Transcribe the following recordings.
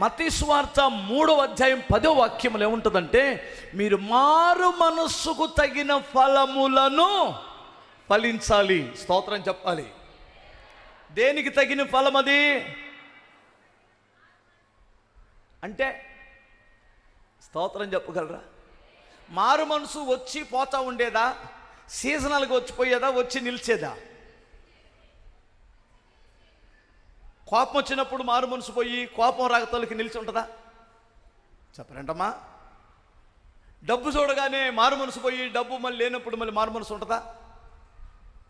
మతీశ్వార్త మూడవ అధ్యాయం పదో వాక్యములు ఏముంటుందంటే మీరు మారు మనస్సుకు తగిన ఫలములను ఫలించాలి. స్తోత్రం చెప్పాలి. దేనికి తగిన ఫలం అది అంటే స్తోత్రం చెప్పగలరా? మారు మనసు వచ్చి పోతా ఉండేదా? సీజనల్గా వచ్చిపోయేదా? వచ్చి నిలిచేదా? కోపం వచ్చినప్పుడు మారు మనసు పోయి కోపం రాగతలకి నిలిచి ఉంటుందా? చెప్పరంటమ్మా. డబ్బు చూడగానే మారు మనసు పోయి డబ్బు మళ్ళీ లేనప్పుడు మళ్ళీ మారు మనసు ఉంటుందా?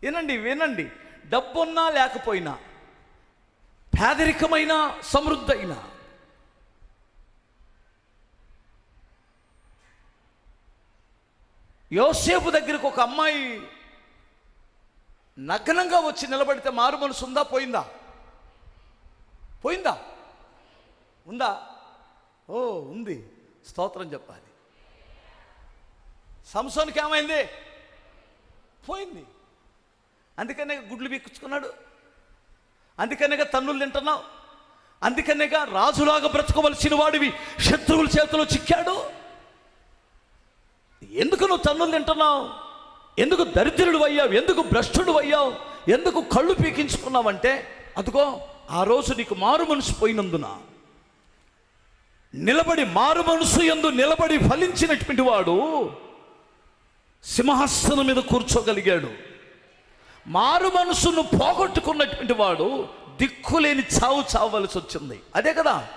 వినండి వినండి. డబ్బున్నా లేకపోయినా పేదరికమైన సమృద్ధైన యోసేపు దగ్గరకు ఒక అమ్మాయి నగ్నంగా వచ్చి నిలబడితే మారు మనసు ఉందా పోయిందా? పోయిందా? ఉందా? ఓ ఉంది. స్తోత్రం చెప్పాలి. సంసోనికి ఏమైంది? పోయింది. అందుకనే గుడ్లు బిక్కించుకున్నాడు అందుకనేగా తన్నులు తింటున్నావు. అందుకనేగా రాజులాగా బ్రతకవలసిన వాడివి శత్రువుల చేతిలో చిక్కాడు. ఎందుకు నువ్వు తన్నులు తింటున్నావు? ఎందుకు దరిద్రుడు అయ్యావు? ఎందుకు భ్రష్టుడు అయ్యావు? ఎందుకు కళ్ళు పీకించుకున్నావంటే అదిగో ఆ రోజు నీకు మారు మనసు పోయినందున నిలబడి మారు మనసు ఎందు నిలబడి ఫలించినటువంటి వాడు సింహాసనం మీద కూర్చోగలిగాడు. మారు మనసును పోగొట్టుకున్నటువంటి వాడు దిక్కులేని చావు చావవలసి వచ్చింది. అదే కదా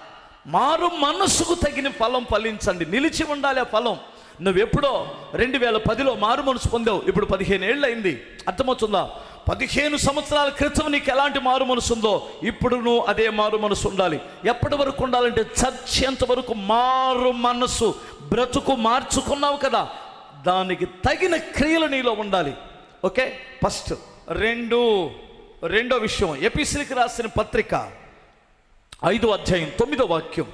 మారు మనసుకు తగిన ఫలం ఫలించండి. నిలిచి ఉండాలి ఆ ఫలం. నువ్వెప్పుడో రెండు వేల పదిలో మారు మనసు పొందావు. ఇప్పుడు పదిహేను ఏళ్ళు అయింది అర్థమవుతుందా? పదిహేను సంవత్సరాల క్రితం నీకు ఎలాంటి మారు మనసు ఉందో ఇప్పుడు నువ్వు అదే మారు మనసు ఉండాలి. ఎప్పటి వరకు ఉండాలంటే చచ్చేంత వరకు మారు మనసు బ్రతుకు మార్చుకున్నావు కదా. దానికి తగిన క్రియలు నీలో ఉండాలి. ఓకే? ఫస్ట్ రెండు రెండో విషయం. ఎపిసిలికి రాసిన పత్రిక ఐదో అధ్యాయం తొమ్మిదో వాక్యం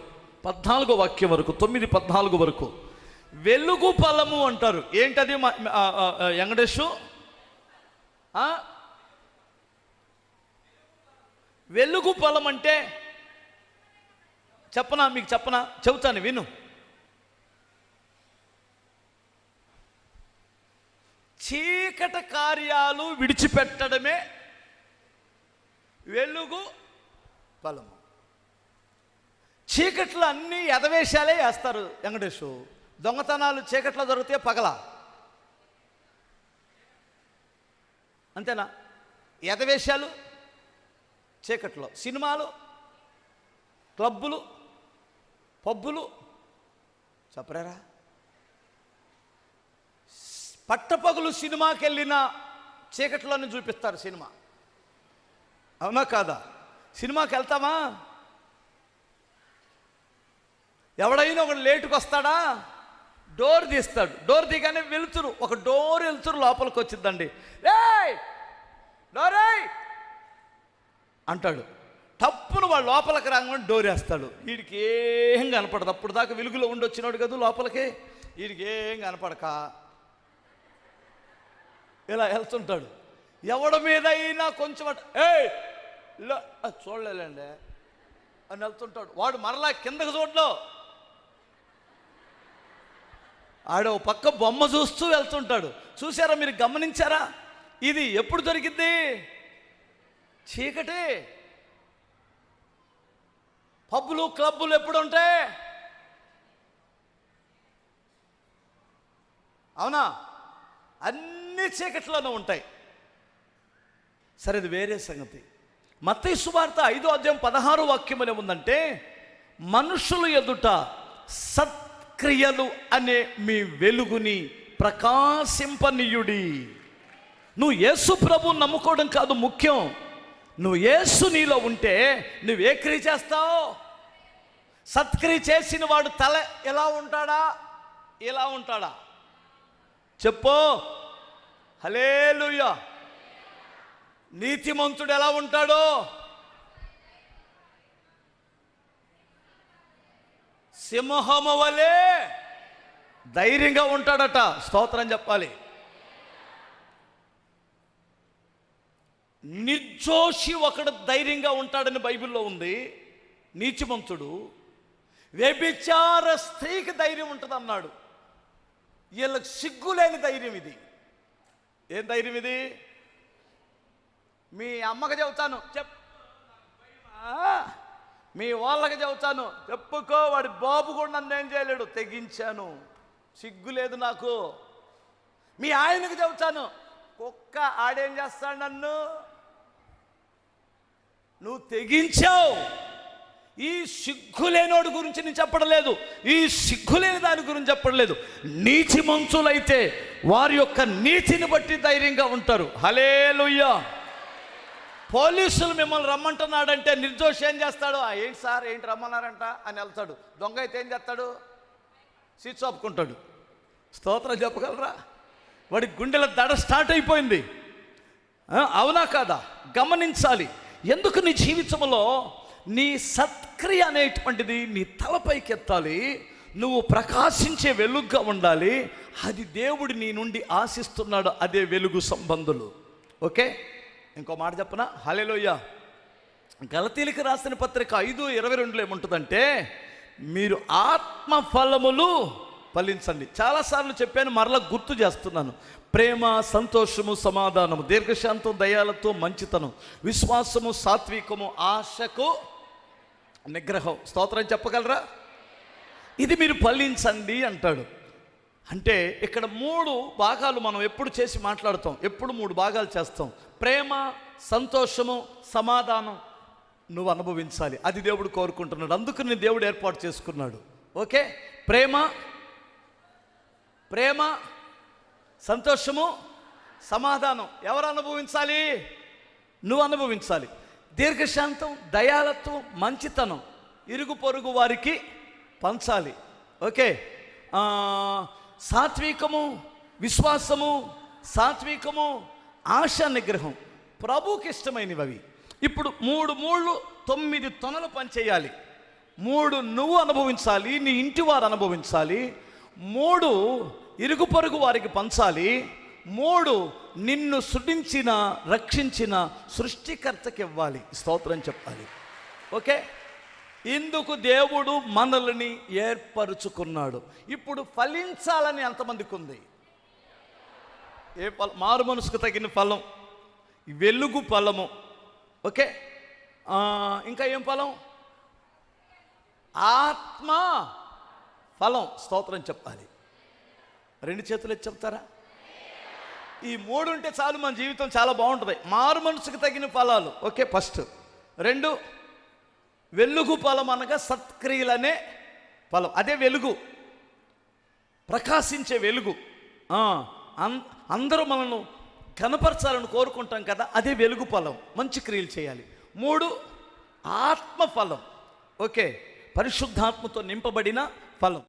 పద్నాలుగో వాక్యం వరకు తొమ్మిది పద్నాలుగు వరకు. వెలుగు ఫలము అంటారు. ఏంటది మా- వెలుగు ఫలం అంటే? చెప్పనా మీకు చెప్పనా? చెబుతాను విను. చీకట కార్యాలు విడిచిపెట్టడమే వెలుగు ఫలము. చీకట్లో అన్నీ ఎదవేశాలే వేస్తారు వెంకటేశ్వరు దొంగతనాలు చీకట్లో దొరికితే పగల. అంతేనా? ఎదవేశాలు చీకట్లో. సినిమాలు? క్లబ్బులు? పబ్బులు? చెప్పరారా? పట్టపగులు సినిమాకి వెళ్ళిన చీకట్లోనే చూపిస్తారు సినిమా. అవునా కాదా? సినిమాకి వెళ్తామా ఎవడైనా ఒకడు లేటుకు వస్తాడా డోర్ తీస్తాడు. డోర్ తీగానే వెలుతురు. ఒక డోర్ వెలుతురు లోపలికి వచ్చిందండి ఏయ్! డోరేయ్ అంటాడు. తప్పును వాడు లోపలికి రాగానే డోర్ వేస్తాడు. వీడికి ఏం కనపడదు. అప్పుడు దాకా వెలుగులో ఉండి వచ్చినాడు కదా లోపలికి. వీడికి ఏం కనపడక. ఇలా వెళ్తుంటాడు. ఎవడ మీద అయినా కొంచెం ఏయ్! చూడలేదండి అని వెళ్తుంటాడు. వాడు మరలా కిందకు చూడలో ఆడ ఓ పక్క బొమ్మ చూస్తూ వెళ్తుంటాడు. చూసారా మీరు గమనించారా? ఇది ఎప్పుడు దొరికింది చీకటి. పబ్బులు క్లబ్బులు ఎప్పుడు ఉంటాయి అవునా? అన్ని చీకట్లోనే ఉంటాయి. సరే ఇది వేరే సంగతి. మత్తయి సువార్త ఐదో అధ్యాయం పదహారు వాక్యం ఉందంటే మనుషులు ఎదుట సత్ క్రియలు అనే మీ వెలుగుని ప్రకాశింపనీయుడి. నువ్వు యేసు ప్రభు నమ్ముకోవడం కాదు ముఖ్యం. నువ్వు యేసు నీలో ఉంటే నువ్వు ఏ క్రియ చేస్తావు? సత్క్రియ చేసిన వాడు తల ఎలా ఉంటాడా? ఎలా ఉంటాడా? చెప్పు. హలేలుయ్యా నీతిమంతుడు ఎలా ఉంటాడో? సింహము వలె ధైర్యంగా ఉంటాడట. స్తోత్రం చెప్పాలి. నిర్జోషి ఒకడు ధైర్యంగా ఉంటాడని బైబిల్లో ఉంది. నీచిమంతుడు వ్యభిచార స్త్రీకి ధైర్యం ఉంటుంది అన్నాడు వీళ్ళకి సిగ్గులేని ధైర్యం ఇది. ఏం ధైర్యం ఇది? మీ అమ్మకు చెబుతాను. చెప్. ఆ, మీ వాళ్ళకి చెబుతాను. చెప్పుకో వాడి బాబు కూడా నన్ను ఏం చేయలేడు. తెగించాను. సిగ్గు లేదు నాకు. మీ ఆయనకు చెబుతాను. కుక్క ఆడేం చేస్తాడు నన్ను? నువ్వు తెగించావు. ఈ సిగ్గులేనోడి గురించి నేను చెప్పడలేదు. ఈ సిగ్గులేని దాని గురించి చెప్పడలేదు. నీచి మంచులైతే వారి యొక్క నీతిని బట్టి ధైర్యంగా ఉంటారు. హలేలుయ్యా పోలీసులు మిమ్మల్ని రమ్మంటున్నాడంటే నిర్దోషి ఏం చేస్తాడు? "ఆ, ఏంటి సార్? ఏంటి రమ్మన్నారంట? అని వెళ్తాడు. దొంగ అయితే ఏం చేస్తాడు? సీట్స్ ఆపుకుంటాడు స్తోత్రం చెప్పగలరా? వాడి గుండెల దడ స్టార్ట్ అయిపోయింది. అవునా కాదా? గమనించాలి. ఎందుకు నీ జీవితంలో నీ సత్క్రియ అనేటువంటిది నీ తలపైకి ఎత్తాలి నువ్వు ప్రకాశించే వెలుగుగా ఉండాలి. అది దేవుడు నీ నుండి ఆశిస్తున్నాడు. అదే వెలుగు సంబంధులు. ఓకే? ఇంకో మాట చెప్పనా? హలేలోయ్య గలతీలికి రాసిన పత్రిక ఐదు ఇరవై రెండులో ఏముంటుందంటే మీరు ఆత్మ ఫలములు ఫలించండి. చాలాసార్లు చెప్పాను మరలా గుర్తు చేస్తున్నాను. ప్రేమ సంతోషము సమాధానము దీర్ఘశాంతం దయాలతో మంచితనం విశ్వాసము సాత్వికము ఆశకు నిగ్రహం. స్తోత్రం చెప్పగలరా? ఇది మీరు ఫలించండి అంటాడు. అంటే ఇక్కడ మూడు భాగాలు మనం ఎప్పుడు చేసి మాట్లాడతాం ఎప్పుడు మూడు భాగాలు చేస్తాం. ప్రేమ సంతోషము సమాధానం నువ్వు అనుభవించాలి. అది దేవుడు కోరుకుంటున్నాడు. అందుకని దేవుడు ఏర్పాటు చేసుకున్నాడు. ఓకే? ప్రేమ ప్రేమ సంతోషము సమాధానం. ఎవరు అనుభవించాలి? నువ్వు అనుభవించాలి. దీర్ఘశాంతం దయాలత్వం మంచితనం ఇరుగు పొరుగు వారికి పంచాలి. ఓకే? సాత్వికము విశ్వాసము సాత్వికము ఆశ నిగ్రహం ప్రభుకి ఇష్టమైనవి అవి ఇప్పుడు మూడు మూడు తొమ్మిది తొనలు పనిచేయాలి. మూడు నువ్వు అనుభవించాలి నీ ఇంటి వారు అనుభవించాలి. మూడు ఇరుగు పొరుగు వారికి పంచాలి. మూడు నిన్ను సృష్టించిన రక్షించిన సృష్టికర్తకి ఇవ్వాలి. స్తోత్రం చెప్పాలి. ఓకే? ఇందుకు దేవుడు మనల్ని ఏర్పరుచుకున్నాడు. ఇప్పుడు ఫలించాలని ఎంతమందికి ఉంది ఏ ఫలం మారు మనసుకు తగిన ఫలం. వెలుగు ఫలము. ఓకే? ఇంకా ఏం ఫలం? ఆత్మ ఫలం. స్తోత్రం చెప్పాలి. రెండు చేతులు చెప్తారా? ఈ మూడు ఉంటే చాలు మన జీవితం చాలా బాగుంటుంది. మారు మనసుకు తగిన ఫలాలు. Okay first. రెండు. వెలుగు ఫలం అనగా సత్క్రియలనే ఫలం. అదే వెలుగు. ప్రకాశించే వెలుగు. అందరూ మనల్ని కనపరచాలని కోరుకుంటాం కదా అదే వెలుగు ఫలం. మంచి క్రియలు చేయాలి. మూడు ఆత్మ ఫలం. ఓకే. పరిశుద్ధాత్మతో నింపబడిన ఫలం.